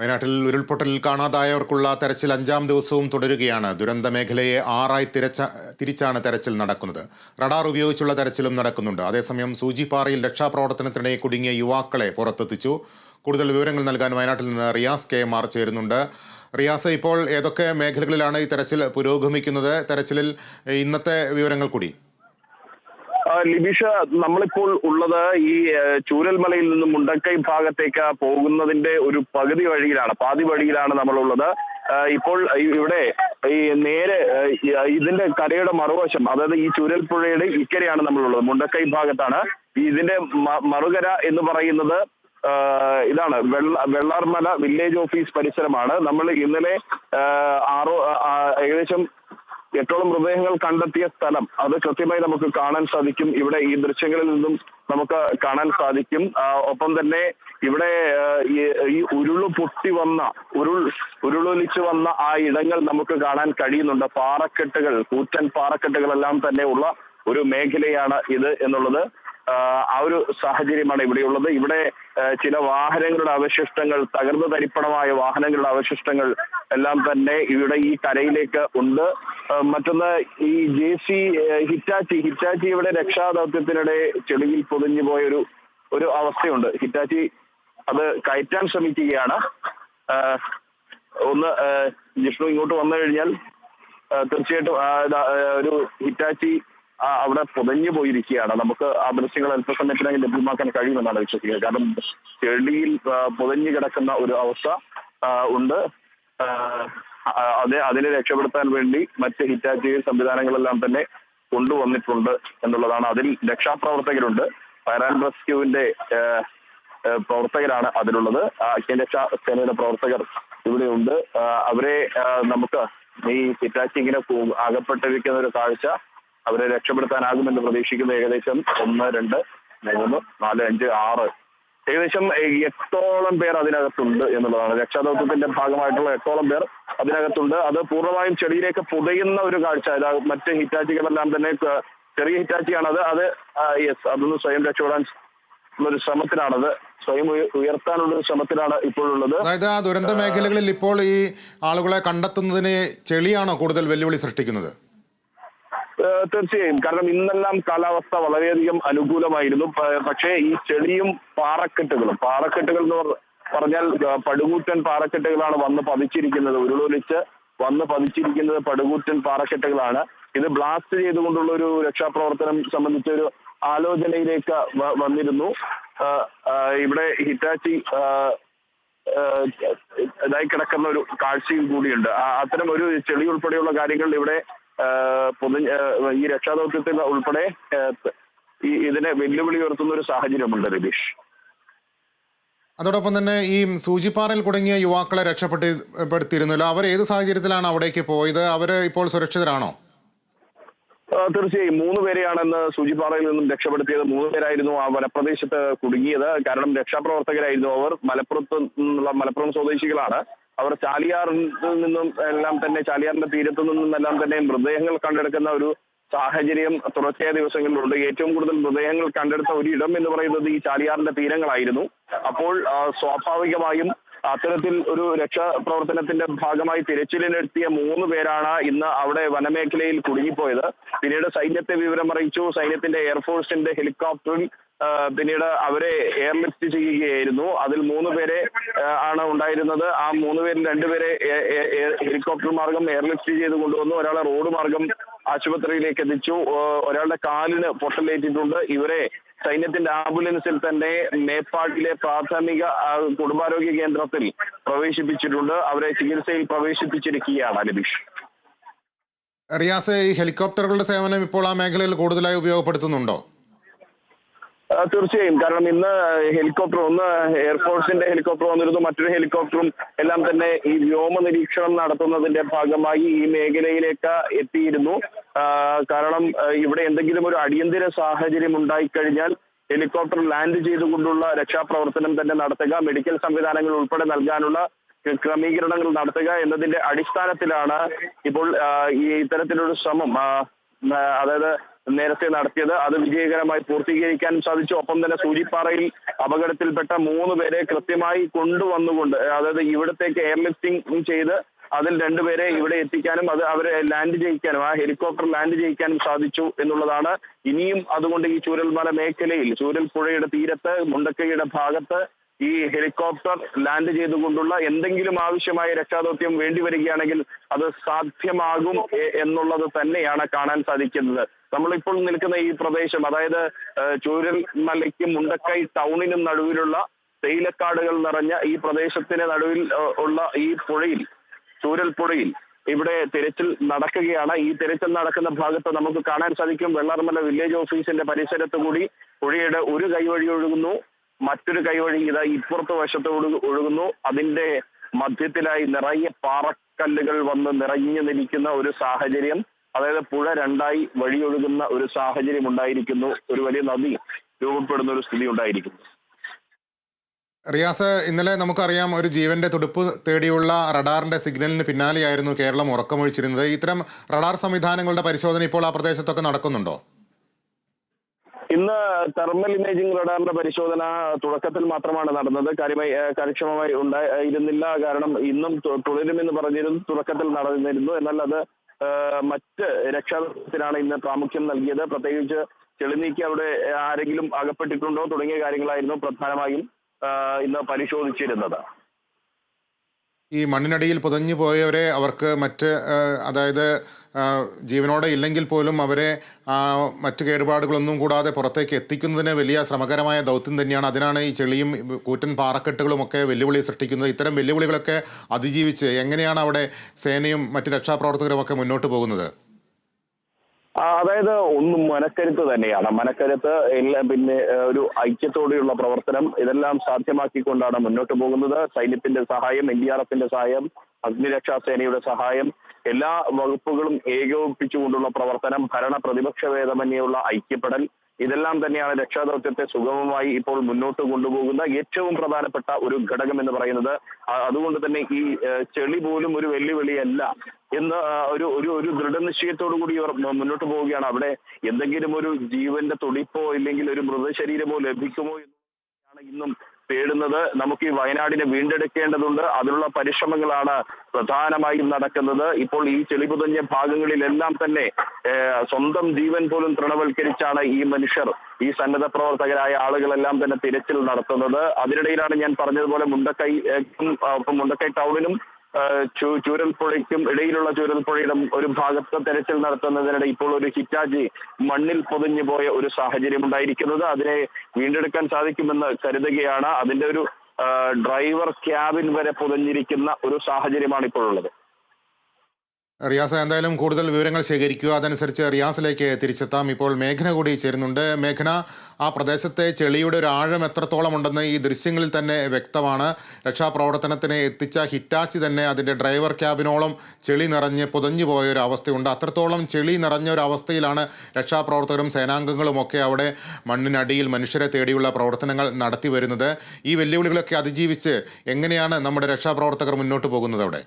വയനാട്ടിൽ ഉരുൾപൊട്ടലിൽ കാണാതായവർക്കുള്ള തെരച്ചിൽ അഞ്ചാം ദിവസവും തുടരുകയാണ്. ദുരന്ത മേഖലയെ ആറായി തിരച്ച തിരിച്ചാണ് തെരച്ചിൽ നടക്കുന്നത്. റഡാർ ഉപയോഗിച്ചുള്ള തെരച്ചിലും നടക്കുന്നുണ്ട്. അതേസമയം സൂചിപ്പാറയിൽ രക്ഷാപ്രവർത്തനത്തിനിടെ കുടുങ്ങിയ യുവാക്കളെ പുറത്തെത്തിച്ചു. കൂടുതൽ വിവരങ്ങൾ നൽകാൻ വയനാട്ടിൽ നിന്ന് റിയാസ് കെ എം ആർ ചേരുന്നുണ്ട്. റിയാസ് ഇപ്പോൾ ഏതൊക്കെ മേഖലകളിലാണ് ഈ തെരച്ചിൽ പുരോഗമിക്കുന്നത്? തെരച്ചിലിൽ ഇന്നത്തെ വിവരങ്ങൾ കൂടി. ലിബീഷ നമ്മളിപ്പോൾ ഉള്ളത് ഈ ചൂരൽമലയിൽ നിന്നും മുണ്ടക്കൈ ഭാഗത്തേക്ക് പോകുന്നതിന്റെ ഒരു പകുതി വഴിയിലാണ് പാതി വഴിയിലാണ് നമ്മളുള്ളത്. ഇപ്പോൾ ഇവിടെ ഈ നേരെ ഇതിന്റെ കരയുടെ മറുവശം അതായത് ഈ ചൂരൽപ്പുഴയുടെ ഇക്കരയാണ് നമ്മളുള്ളത് മുണ്ടക്കൈ ഭാഗത്താണ്. ഇതിന്റെ മറുകര എന്ന് പറയുന്നത് ഇതാണ് വെള്ള വെള്ളാർമല വില്ലേജ് ഓഫീസ് പരിസരമാണ്. നമ്മൾ ഇന്നലെ ആറോ ഏകദേശം എട്ടോളം മൃതദേഹങ്ങൾ കണ്ടെത്തിയ സ്ഥലം അത് കൃത്യമായി നമുക്ക് കാണാൻ സാധിക്കും. ഇവിടെ ഈ ദൃശ്യങ്ങളിൽ നിന്നും നമുക്ക് കാണാൻ സാധിക്കും. ഒപ്പം തന്നെ ഇവിടെ ഈ- ഉരുൾ പൊട്ടി വന്ന ഉരുൾ ഉരുളൊലിച്ചു വന്ന ആ ഇടങ്ങൾ നമുക്ക് കാണാൻ കഴിയുന്നുണ്ട്. പാറക്കെട്ടുകൾ കൂറ്റൻ പാറക്കെട്ടുകളെല്ലാം തന്നെ ഉള്ള ഒരു മേഖലയാണ് ഇത് എന്നുള്ളത്. ആ, ഒരു സാഹചര്യമാണ് ഇവിടെയുള്ളത്. ഇവിടെ ചില വാഹനങ്ങളുടെ അവശിഷ്ടങ്ങൾ തകർന്നു തരിപ്പണമായ വാഹനങ്ങളുടെ അവശിഷ്ടങ്ങൾ എല്ലാം തന്നെ ഇവിടെ ഈ കരയിലേക്ക് ഉണ്ട്. മറ്റൊന്ന് ഈ ജെ സി ഹിറ്റാച്ചി ഹിറ്റാച്ചി ഇവിടെ രക്ഷാദൗത്യത്തിനിടെ ചെളിയിൽ പൊതിഞ്ഞു പോയ ഒരു ഒരു അവസ്ഥയുണ്ട്. ഹിറ്റാച്ചി അത് കയറ്റാൻ ശ്രമിക്കുകയാണ്. ഒന്ന് ജിഷ്ണു ഇങ്ങോട്ട് വന്നു കഴിഞ്ഞാൽ തീർച്ചയായിട്ടും ഒരു ഹിറ്റാച്ചി അവിടെ പുതഞ്ഞു പോയിരിക്കുകയാണ്. നമുക്ക് ആ ദൃശ്യങ്ങൾ അല്പസമയത്തിനകം ലഭ്യമാക്കാൻ കഴിയുമെന്നാണ് വിശ്വസിക്കുന്നത്. കാരണം ചെളിയിൽ പുതഞ്ഞു കിടക്കുന്ന ഒരു അവസ്ഥ ഉണ്ട്. അതെ അതിനെ രക്ഷപ്പെടുത്താൻ വേണ്ടി മറ്റ് ഹിറ്റാച്ചി സംവിധാനങ്ങളെല്ലാം തന്നെ കൊണ്ടുവന്നിട്ടുണ്ട് എന്നുള്ളതാണ് അതിൽ രക്ഷാപ്രവർത്തകരുണ്ട്. ഫയർ ആൻഡ് റെസ്ക്യൂവിന്റെ പ്രവർത്തകരാണ് അതിലുള്ളത്. ആ, അഖിലരക്ഷാ സേനയുടെ പ്രവർത്തകർ ഇവിടെയുണ്ട്. അവരെ നമുക്ക് ഈ ഹിറ്റാച്ചിങ്ങിനെ അകപ്പെട്ടിരിക്കുന്ന ഒരു കാഴ്ച അവരെ രക്ഷപ്പെടുത്താനാകുമെന്ന് പ്രതീക്ഷിക്കുന്ന ഏകദേശം ഒന്ന് രണ്ട് മൂന്ന് നാല് അഞ്ച് ആറ്. ഏകദേശം എട്ടോളം പേർ അതിനകത്തുണ്ട് എന്നുള്ളതാണ്. രക്ഷാദൗത്യത്തിന്റെ ഭാഗമായിട്ടുള്ള എട്ടോളം പേർ അതിനകത്തുണ്ട്. അത് പൂർണമായും ചെടിയിലേക്ക് പുതയുന്ന ഒരു കാഴ്ച. മറ്റ് ഹിറ്റാച്ചികളെല്ലാം തന്നെ ചെറിയ ഹിറ്റാച്ചിയാണ് അത് യെസ് അതൊന്ന് സ്വയം രക്ഷപ്പെടാൻ ഒരു ശ്രമത്തിലാണത്. സ്വയം ഉയർത്താനുള്ള ശ്രമത്തിലാണ് ഇപ്പോഴുള്ളത്. അതായത് ആ ദുരന്ത മേഖലകളിൽ ഇപ്പോൾ ഈ ആളുകളെ കണ്ടെത്തുന്നതിന് ചെളിയാണോ കൂടുതൽ വെല്ലുവിളി സൃഷ്ടിക്കുന്നത്? തീർച്ചയായും. കാരണം ഇന്നെല്ലാം കാലാവസ്ഥ വളരെയധികം അനുകൂലമായിരുന്നു. പക്ഷേ ഈ ചെളിയും പാറക്കെട്ടുകളും പാറക്കെട്ടുകൾ എന്ന് പറഞ്ഞാൽ പടുകൂറ്റൻ പാറക്കെട്ടുകളാണ് വന്ന് പതിച്ചിരിക്കുന്നത്. ഉരുളൊലിച്ച് വന്ന് പതിച്ചിരിക്കുന്നത് പടുകൂറ്റൻ പാറക്കെട്ടുകളാണ്. ഇത് ബ്ലാസ്റ്റ് ചെയ്തുകൊണ്ടുള്ള ഒരു രക്ഷാപ്രവർത്തനം സംബന്ധിച്ച ഒരു ആലോചനയിലേക്ക് വന്നിരുന്നു. ഇവിടെ ഹിറ്റാച്ചി ഇതായി കിടക്കുന്ന ഒരു കാഴ്ചയും കൂടിയുണ്ട്. അത്തരം ഒരു ചെളി ഉൾപ്പെടെയുള്ള കാര്യങ്ങൾ ഇവിടെ പൊതു- ഈ രക്ഷാദൗത്യത്തിൽ ഉൾപ്പെടെ ഈ ഇതിനെ വെല്ലുവിളി ഉയർത്തുന്ന ഒരു സാഹചര്യമുണ്ട് രതീഷ്. അതോടൊപ്പം തന്നെ ഈ സൂചിപ്പാറയിൽ കുടുങ്ങിയ യുവാക്കളെ രക്ഷപ്പെടുത്തിയിരുന്നല്ലോ അവർ ഏത് സാഹചര്യത്തിലാണ് അവിടേക്ക് പോയത്? അവർ ഇപ്പോൾ സുരക്ഷിതരാണോ? തീർച്ചയായും. മൂന്ന് പേരെയാണെന്ന് സൂചിപ്പാറയിൽ നിന്നും രക്ഷപ്പെടുത്തിയത്. മൂന്ന് പേരായിരുന്നു ആ വനപ്രദേശത്ത് കുടുങ്ങിയത്. കാരണം രക്ഷാപ്രവർത്തകരായിരുന്നു അവർ. മലപ്പുറത്ത് നിന്നുള്ള മലപ്പുറം സ്വദേശികളാണ്. അവർ ചാലിയാറിൽ നിന്നും എല്ലാം തന്നെ ചാലിയാറിന്റെ തീരത്തു നിന്നും എല്ലാം തന്നെ മൃതദേഹങ്ങൾ കണ്ടെടുക്കുന്ന ഒരു സാഹചര്യം തുടർച്ചയായ ദിവസങ്ങളിലുണ്ട്. ഏറ്റവും കൂടുതൽ മൃതദേഹങ്ങൾ കണ്ടെടുത്ത ഒരു ഇടം എന്ന് പറയുന്നത് ഈ ചാലിയാറിന്റെ തീരങ്ങളായിരുന്നു. അപ്പോൾ സ്വാഭാവികമായും അത്തരത്തിൽ ഒരു രക്ഷാപ്രവർത്തനത്തിന്റെ ഭാഗമായി തിരച്ചിലിനെത്തിയ മൂന്ന് പേരാണ് ഇന്ന് അവിടെ വനമേഖലയിൽ കുടുങ്ങിപ്പോയത്. പിന്നീട് സൈന്യത്തെ വിവരം അറിയിച്ചു സൈന്യത്തിന്റെ എയർഫോഴ്സിന്റെ ഹെലികോപ്റ്ററിൽ പിന്നീട് അവരെ എയർലിഫ്റ്റ് ചെയ്യുകയായിരുന്നു. അതിൽ മൂന്ന് പേരെ ആണ് ഉണ്ടായിരുന്നത്. ആ മൂന്ന് പേരിൽ രണ്ടുപേരെ ഹെലികോപ്റ്റർ മാർഗം എയർലിഫ്റ്റ് ചെയ്ത് കൊണ്ടുവന്നു. ഒരാളെ റോഡ് മാർഗം ആശുപത്രിയിലേക്ക് എത്തിച്ചു. ഒരാളുടെ കാലിന് പൊട്ടലേറ്റിട്ടുണ്ട്. ഇവരെ സൈന്യത്തിന്റെ ആംബുലൻസിൽ തന്നെ നേപ്പാളിലെ പ്രാഥമിക കുടുംബാരോഗ്യ കേന്ദ്രത്തിൽ പ്രവേശിപ്പിച്ചിട്ടുണ്ട്. അവരെ ചികിത്സയിൽ പ്രവേശിപ്പിച്ചിരിക്കുകയാണ് ലബീഷ് റിയാസ് ഈ ഹെലികോപ്റ്ററുകളുടെ സേവനം ഇപ്പോൾ ആ മേഖലയിൽ കൂടുതലായി ഉപയോഗപ്പെടുത്തുന്നുണ്ടോ? തീർച്ചയായും. കാരണം ഇന്ന് ഹെലികോപ്റ്റർ ഒന്ന് എയർഫോഴ്സിന്റെ ഹെലികോപ്റ്റർ വന്നിരുന്നു. മറ്റൊരു ഹെലികോപ്റ്ററും എല്ലാം തന്നെ ഈ വ്യോമ നിരീക്ഷണം നടത്തുന്നതിന്റെ ഭാഗമായി ഈ മേഖലയിലേക്ക് എത്തിയിരുന്നു. കാരണം ഇവിടെ എന്തെങ്കിലും ഒരു അടിയന്തര സാഹചര്യം ഉണ്ടായിക്കഴിഞ്ഞാൽ ഹെലികോപ്റ്റർ ലാൻഡ് ചെയ്തുകൊണ്ടുള്ള രക്ഷാപ്രവർത്തനം തന്നെ നടത്തുക മെഡിക്കൽ സംവിധാനങ്ങൾ ഉൾപ്പെടെ നൽകാനുള്ള ക്രമീകരണങ്ങൾ നടത്തുക എന്നതിന്റെ അടിസ്ഥാനത്തിലാണ് ഇപ്പോൾ ഈ ഇത്തരത്തിലൊരു ശ്രമം. അതായത് നേരത്തെ നടത്തിയത്. അത് വിജയകരമായി പൂർത്തീകരിക്കാനും സാധിച്ചു. ഒപ്പം തന്നെ സൂചിപ്പാറയിൽ അപകടത്തിൽപ്പെട്ട മൂന്ന് പേരെ കൃത്യമായി കൊണ്ടുവന്നുകൊണ്ട് അതായത് ഇവിടത്തേക്ക് എയർലിഫ്റ്റിംഗ് ചെയ്ത് അതിൽ രണ്ടുപേരെ ഇവിടെ എത്തിക്കാനും അത് അവരെ ലാൻഡ് ചെയ്യിക്കാനും ആ ഹെലികോപ്റ്റർ ലാൻഡ് ചെയ്യിക്കാനും സാധിച്ചു എന്നുള്ളതാണ്. ഇനിയും അതുകൊണ്ട് ഈ ചൂരൽമല മേഖലയിൽ ചൂരൽ പുഴയുടെ തീരത്ത് മുണ്ടക്കൈയുടെ ഭാഗത്ത് ഈ ഹെലികോപ്റ്റർ ലാൻഡ് ചെയ്തുകൊണ്ടുള്ള എന്തെങ്കിലും ആവശ്യമായ രക്ഷാദൗത്യം വേണ്ടി വരികയാണെങ്കിൽ അത് സാധ്യമാകും എന്നുള്ളത് തന്നെയാണ് കാണാൻ സാധിക്കുന്നത്. നമ്മളിപ്പോൾ നിൽക്കുന്ന ഈ പ്രദേശം അതായത് ചൂരൽ മലയ്ക്ക് മുണ്ടക്കൈ ടൗണിനും നടുവിലുള്ള തേയിലക്കാടുകൾ നിറഞ്ഞ ഈ പ്രദേശത്തിന് നടുവിൽ ഉള്ള ഈ പുഴയിൽ ചൂരൽപ്പുഴയിൽ ഇവിടെ തിരച്ചിൽ നടക്കുകയാണ്. ഈ തിരച്ചിൽ നടക്കുന്ന ഭാഗത്ത് നമുക്ക് കാണാൻ സാധിക്കും വെള്ളാർമല വില്ലേജ് ഓഫീസിന്റെ പരിസരത്ത് കൂടി പുഴയുടെ ഒരു കൈവഴി ഒഴുകുന്നു. മറ്റൊരു കൈവഴി ഇതാ ഇപ്പുറത്ത് വശത്ത് ഒഴു- ഒഴുകുന്നു. അതിന്റെ മധ്യത്തിലായി നിറയെ പാറക്കല്ലുകൾ വന്ന് നിറഞ്ഞു നിൽക്കുന്ന ഒരു സാഹചര്യം. അതായത് പുഴ രണ്ടായി വഴിയൊഴുകുന്ന ഒരു സാഹചര്യം ഉണ്ടായിരിക്കുന്നു. ഒരു വലിയ നദി രൂപപ്പെടുന്ന ഒരു സ്ഥിതി ഉണ്ടായിരിക്കുന്നു. റിയാസ് ഇന്നലെ നമുക്കറിയാം ഒരു ജീവന്റെ തുടുപ്പ് തേടിയുള്ള റഡാറിന്റെ സിഗ്നലിന് പിന്നാലെയായിരുന്നു കേരളം ഉറക്കമൊഴിച്ചിരുന്നത്. ഇത്തരം റഡാർ സംവിധാനങ്ങളുടെ പരിശോധന ഇപ്പോൾ ആ പ്രദേശത്തൊക്കെ നടക്കുന്നുണ്ടോ? തെർമൽ ഇമേജിംഗ് റഡാറിന്റെ പരിശോധന തുടക്കത്തിൽ മാത്രമാണ് നടന്നത്. കാര്യമായി കാര്യക്ഷമമായി ഉണ്ടായിരുന്നില്ല കാരണം ഇന്നും തുടരുമെന്ന് പറഞ്ഞിരുന്നു തുടക്കത്തിൽ നടന്നിരുന്നു. എന്നാൽ അത് മറ്റ് രക്ഷാദൗത്യത്തിനാണ് ഇന്ന് പ്രാമുഖ്യം നൽകിയത്. പ്രത്യേകിച്ച് ചെളിനീക്കി അവിടെ ആരെങ്കിലും അകപ്പെട്ടിട്ടുണ്ടോ തുടങ്ങിയ കാര്യങ്ങളായിരുന്നു പ്രധാനമായും ഇന്ന് പരിശോധിച്ചിരുന്നത്. ഈ മണ്ണിനടിയിൽ പുതഞ്ഞു പോയവരെ അവർക്ക് മറ്റ് അതായത് ജീവനോടെ ഇല്ലെങ്കിൽ പോലും അവരെ മറ്റ് കേടുപാടുകളൊന്നും കൂടാതെ പുറത്തേക്ക് എത്തിക്കുന്നതിന് വലിയ ശ്രമകരമായ ദൗത്യം തന്നെയാണ്. അതിനാണ് ഈ ചെളിയും കൂറ്റൻ പാറക്കെട്ടുകളും ഒക്കെ വെല്ലുവിളി സൃഷ്ടിക്കുന്നത്. ഇത്തരം വെല്ലുവിളികളൊക്കെ അതിജീവിച്ച് എങ്ങനെയാണ് അവിടെ സേനയും മറ്റ് രക്ഷാപ്രവർത്തകരും ഒക്കെ മുന്നോട്ട് പോകുന്നത്? അതായത് ഒന്നും മനക്കരുത്ത് തന്നെയാണ്. മനക്കരുത്ത് എല്ലാം പിന്നെ ഒരു ഐക്യത്തോടെയുള്ള പ്രവർത്തനം ഇതെല്ലാം സാധ്യമാക്കിക്കൊണ്ടാണ് മുന്നോട്ട് പോകുന്നത്. സൈന്യത്തിന്റെ സഹായം എൻ ഡി ആർ എഫിന്റെ സഹായം അഗ്നിരക്ഷാ സേനയുടെ സഹായം എല്ലാ വകുപ്പുകളും ഏകോപിപ്പിച്ചുകൊണ്ടുള്ള പ്രവർത്തനം ഭരണ പ്രതിപക്ഷ ഭേദമന്യുള്ള ഐക്യപ്പെടൽ ഇതെല്ലാം തന്നെയാണ് രക്ഷാദൗത്യത്തെ സുഗമമായി ഇപ്പോൾ മുന്നോട്ട് കൊണ്ടുപോകുന്ന ഏറ്റവും പ്രധാനപ്പെട്ട ഒരു ഘടകം എന്ന് പറയുന്നത്. അതുകൊണ്ട് തന്നെ ഈ ചെളി പോലും ഒരു വെല്ലുവിളിയല്ല എന്ന് ഒരു ഒരു ഒരു ദൃഢനിശ്ചയത്തോടു കൂടി ഇവർ മുന്നോട്ട് പോവുകയാണ്. അവിടെ എന്തെങ്കിലും ഒരു ജീവന്റെ തുടിപ്പോ ഇല്ലെങ്കിൽ ഒരു മൃതശരീരമോ ലഭിക്കുമോ ഇന്നും തേടുന്നത് നമുക്ക് ഈ വയനാടിനെ വീണ്ടെടുക്കേണ്ടതുണ്ട്. അതിനുള്ള പരിശ്രമങ്ങളാണ് പ്രധാനമായും നടക്കുന്നത്. ഇപ്പോൾ ഈ ചെളിപുതഞ്ഞ ഭാഗങ്ങളിലെല്ലാം തന്നെ സ്വന്തം ജീവൻ പോലും തൃണവൽക്കരിച്ചാണ് ഈ മനുഷ്യർ ഈ സന്നദ്ധ പ്രവർത്തകരായ ആളുകളെല്ലാം തന്നെ തിരച്ചിൽ നടത്തുന്നത്. അതിനിടയിലാണ് ഞാൻ പറഞ്ഞതുപോലെ മുണ്ടക്കൈ മുണ്ടക്കൈ ടൗണിനും ഏഹ് ചൂ- ചൂരൽപ്പുഴയ്ക്കും ഇടയിലുള്ള ചൂരൽപ്പുഴയുടെ ഒരു ഭാഗത്ത് തെരച്ചിൽ നടത്തുന്നതിനിടെ ഇപ്പോൾ ഒരു ഹിറ്റാജി മണ്ണിൽ പൊതിഞ്ഞു പോയ ഒരു സാഹചര്യം ഉണ്ടായിരിക്കുന്നത്. അതിനെ വീണ്ടെടുക്കാൻ സാധിക്കുമെന്ന് കരുതുകയാണ്. അതിന്റെ ഒരു ഡ്രൈവർ ക്യാബിൻ വരെ പൊതിഞ്ഞിരിക്കുന്ന ഒരു സാഹചര്യമാണ് ഇപ്പോഴുള്ളത് റിയാസ് എന്തായാലും കൂടുതൽ വിവരങ്ങൾ ശേഖരിക്കുക. അതനുസരിച്ച് റിയാസിലേക്ക് തിരിച്ചെത്താം. ഇപ്പോൾ മേഘന കൂടി ചേരുന്നുണ്ട്. മേഘന ആ പ്രദേശത്തെ ചെളിയുടെ ഒരു ആഴം എത്രത്തോളം ഉണ്ടെന്ന് ഈ ദൃശ്യങ്ങളിൽ തന്നെ വ്യക്തമാണ്. രക്ഷാപ്രവർത്തനത്തിന് എത്തിച്ച ഹിറ്റാച്ചി തന്നെ അതിന്റെ ഡ്രൈവർ ക്യാബിനോളം ചെളി നിറഞ്ഞ് പുതഞ്ഞു പോയ ഒരു അവസ്ഥയുണ്ട്. അത്രത്തോളം ചെളി നിറഞ്ഞ ഒരു അവസ്ഥയിലാണ് രക്ഷാപ്രവർത്തകരും സേനാംഗങ്ങളും ഒക്കെ അവിടെ മണ്ണിനടിയിൽ മനുഷ്യരെ തേടിയുള്ള പ്രവർത്തനങ്ങൾ നടത്തി വരുന്നത്. ഈ വെല്ലുവിളികളൊക്കെ അതിജീവിച്ച് എങ്ങനെയാണ് നമ്മുടെ രക്ഷാപ്രവർത്തകർ മുന്നോട്ട് പോകുന്നത് അവിടെ?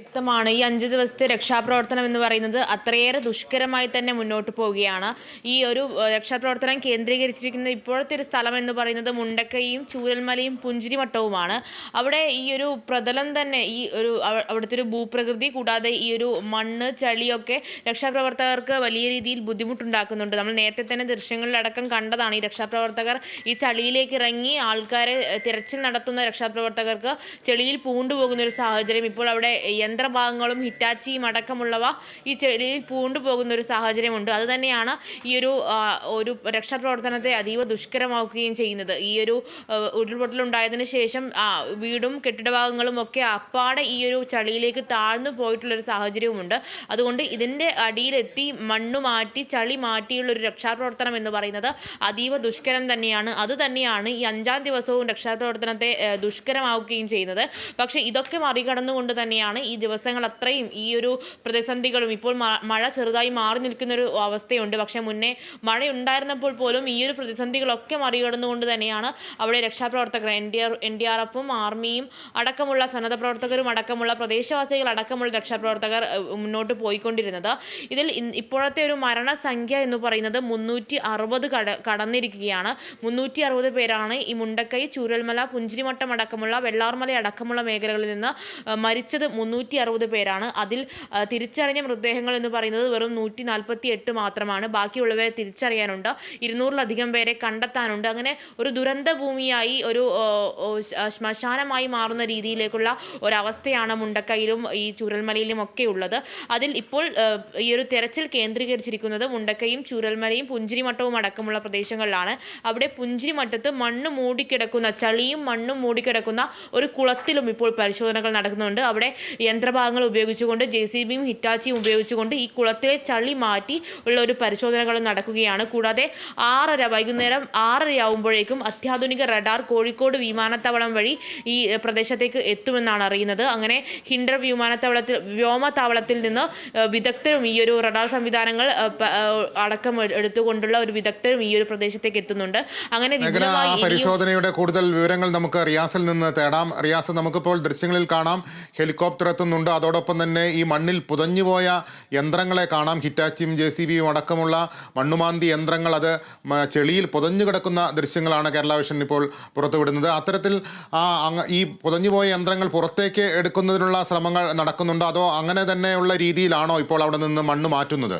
വ്യക്തമാണ്. ഈ അഞ്ച് ദിവസത്തെ രക്ഷാപ്രവർത്തനം എന്ന് പറയുന്നത് അത്രയേറെ ദുഷ്കരമായി തന്നെ മുന്നോട്ട് പോവുകയാണ്. ഈ ഒരു രക്ഷാപ്രവർത്തനം കേന്ദ്രീകരിച്ചിരിക്കുന്ന ഇപ്പോഴത്തെ ഒരു സ്ഥലം എന്ന് പറയുന്നത് മുണ്ടക്കയും ചൂരൽമലയും പുഞ്ചിരിമട്ടവുമാണ് അവിടെ ഈ ഒരു പ്രതലം തന്നെ ഈ ഒരു അവ- അവിടുത്തെ ഒരു ഭൂപ്രകൃതി കൂടാതെ ഈ ഒരു മണ്ണ് ചളിയൊക്കെ രക്ഷാപ്രവർത്തകർക്ക് വലിയ രീതിയിൽ ബുദ്ധിമുട്ടുണ്ടാക്കുന്നുണ്ട്. നമ്മൾ നേരത്തെ തന്നെ ദൃശ്യങ്ങളിലടക്കം കണ്ടതാണ് ഈ രക്ഷാപ്രവർത്തകർ ഈ ചളിയിലേക്ക് ഇറങ്ങി ആൾക്കാരെ തിരച്ചിൽ നടത്തുന്ന രക്ഷാപ്രവർത്തകർക്ക് ചെളിയിൽ പൂണ്ടുപോകുന്ന ഒരു സാഹചര്യം ഇപ്പോൾ അവിടെ യന്ത്രഭാഗങ്ങളും ഹിറ്റാച്ചിയും അടക്കമുള്ളവ ഈ ചെളിയിൽ പൂണ്ടുപോകുന്ന ഒരു സാഹചര്യമുണ്ട്. അത് തന്നെയാണ് ഈ ഒരു ഒരു രക്ഷാപ്രവർത്തനത്തെ അതീവ ദുഷ്കരമാക്കുകയും ചെയ്യുന്നത്. ഈ ഒരു ഉരുൾപൊട്ടലുണ്ടായതിനു ശേഷം വീടും കെട്ടിടഭാഗങ്ങളും ഒക്കെ അപ്പാടെ ഈ ഒരു ചളിയിലേക്ക് താഴ്ന്നു പോയിട്ടുള്ളൊരു സാഹചര്യവുമുണ്ട്. അതുകൊണ്ട് ഇതിന്റെ അടിയിലെത്തി മണ്ണ് മാറ്റി ചളി മാറ്റിയുള്ള ഒരു രക്ഷാപ്രവർത്തനം എന്ന് പറയുന്നത് അതീവ ദുഷ്കരം തന്നെയാണ്. അതുതന്നെയാണ് ഈ അഞ്ചാം ദിവസവും രക്ഷാപ്രവർത്തനത്തെ ദുഷ്കരമാവുകയും ചെയ്യുന്നത്. പക്ഷേ ഇതൊക്കെ മറികടന്നുകൊണ്ട് തന്നെയാണ് ദിവസം ദിവസങ്ങൾ അത്രയും ഈ ഒരു പ്രതിസന്ധികളും ഇപ്പോൾ മഴ ചെറുതായി മാറി നിൽക്കുന്ന ഒരു അവസ്ഥയുണ്ട്. പക്ഷേ മുന്നേ മഴ ഉണ്ടായിരുന്നപ്പോൾ പോലും ഈ ഒരു പ്രതിസന്ധികളൊക്കെ മറികടന്നുകൊണ്ട് തന്നെയാണ് അവിടെ രക്ഷാപ്രവർത്തകർ N D R N D R എഫും ആർമിയും അടക്കമുള്ള സന്നദ്ധ പ്രവർത്തകരും അടക്കമുള്ള പ്രദേശവാസികൾ അടക്കമുള്ള രക്ഷാപ്രവർത്തകർ മുന്നോട്ട് പോയിക്കൊണ്ടിരുന്നത്. ഇതിൽ ഇപ്പോഴത്തെ ഒരു മരണസംഖ്യ എന്ന് പറയുന്നത് മുന്നൂറ്റി അറുപത് കട കടന്നിരിക്കുകയാണ്. മുന്നൂറ്റി അറുപത് പേരാണ് ഈ മുണ്ടക്കൈ ചൂരൽമല പുഞ്ചിരിമട്ടം അടക്കമുള്ള വെള്ളാർമല അടക്കമുള്ള മേഖലകളിൽ നിന്ന് മരിച്ചത് മുന്നൂറ്റി അറുപത് പേരാണ്. അതിൽ തിരിച്ചറിഞ്ഞ മൃതദേഹങ്ങൾ എന്ന് പറയുന്നത് വെറും നൂറ്റി നാൽപ്പത്തി എട്ട് മാത്രമാണ്. ബാക്കിയുള്ളവരെ തിരിച്ചറിയാനുണ്ട്. ഇരുന്നൂറിലധികം പേരെ കണ്ടെത്താനുണ്ട്. അങ്ങനെ ഒരു ദുരന്ത ഭൂമിയായി ഒരു ശ്മശാനമായി മാറുന്ന രീതിയിലേക്കുള്ള ഒരവസ്ഥയാണ് മുണ്ടക്കയിലും ഈ ചൂരൽമലയിലും ഒക്കെ ഉള്ളത്. അതിൽ ഇപ്പോൾ ഈ ഒരു തെരച്ചിൽ കേന്ദ്രീകരിച്ചിരിക്കുന്നത് മുണ്ടക്കയും ചൂരൽമലയും പുഞ്ചിരിമട്ടവും അടക്കമുള്ള പ്രദേശങ്ങളിലാണ്. അവിടെ പുഞ്ചിരിമട്ടത്ത് മണ്ണ് മൂടിക്കിടക്കുന്ന ചളിയും മണ്ണും മൂടിക്കിടക്കുന്ന ഒരു കുളത്തിലും ഇപ്പോൾ പരിശോധനകൾ നടക്കുന്നുണ്ട്. അവിടെ യന്ത്രഭാഗങ്ങൾ ഉപയോഗിച്ചുകൊണ്ട് ജെ സി ബിയും ഹിറ്റാച്ചിയും ഉപയോഗിച്ചുകൊണ്ട് ഈ കുളത്തിലെ ചളി മാറ്റി ഉള്ള ഒരു പരിശോധനകൾ നടക്കുകയാണ്. കൂടാതെ ആറര വൈകുന്നേരം ആറരയാവുമ്പോഴേക്കും അത്യാധുനിക റഡാർ കോഴിക്കോട് വിമാനത്താവളം വഴി ഈ പ്രദേശത്തേക്ക് എത്തുമെന്നാണ് അറിയുന്നത്. അങ്ങനെ ഹിൻഡർ വിമാനത്താവളത്തിൽ വ്യോമത്താവളത്തിൽ നിന്ന് വിദഗ്ധരും ഈ ഒരു റഡാർ സംവിധാനങ്ങൾ അടക്കം എടുത്തുകൊണ്ടുള്ള ഒരു വിദഗ്ധരും ഈ ഒരു പ്രദേശത്തേക്ക് എത്തുന്നുണ്ട്. അങ്ങനെ പരിശോധനയുടെ കൂടുതൽ വിവരങ്ങൾ നമുക്ക് റിയാസിൽ നിന്ന് തേടാം. റിയാസ് നമുക്കിപ്പോൾ ദൃശ്യങ്ങളിൽ കാണാം. ഹെലികോപ്റ്റർ എത്തുന്നുണ്ട് അതോടൊപ്പം തന്നെ ഈ മണ്ണിൽ പുതഞ്ഞുപോയ യന്ത്രങ്ങളെ കാണാം. ഹിറ്റാച്ചിയും ജെ സി ബിയും അടക്കമുള്ള മണ്ണുമാന്തി യന്ത്രങ്ങൾ അത് ചെളിയിൽ പുതഞ്ഞു കിടക്കുന്ന ദൃശ്യങ്ങളാണ് കേരള വിഷൻ ഇപ്പോൾ പുറത്തുവിടുന്നത്. അത്തരത്തിൽ ആ ഈ പുതഞ്ഞുപോയ യന്ത്രങ്ങൾ പുറത്തേക്ക് എടുക്കുന്നതിനുള്ള ശ്രമങ്ങൾ നടക്കുന്നുണ്ടോ. അതോ അങ്ങനെ തന്നെയുള്ള രീതിയിലാണോ ഇപ്പോൾ അവിടെ നിന്ന് മണ്ണ് മാറ്റുന്നത്?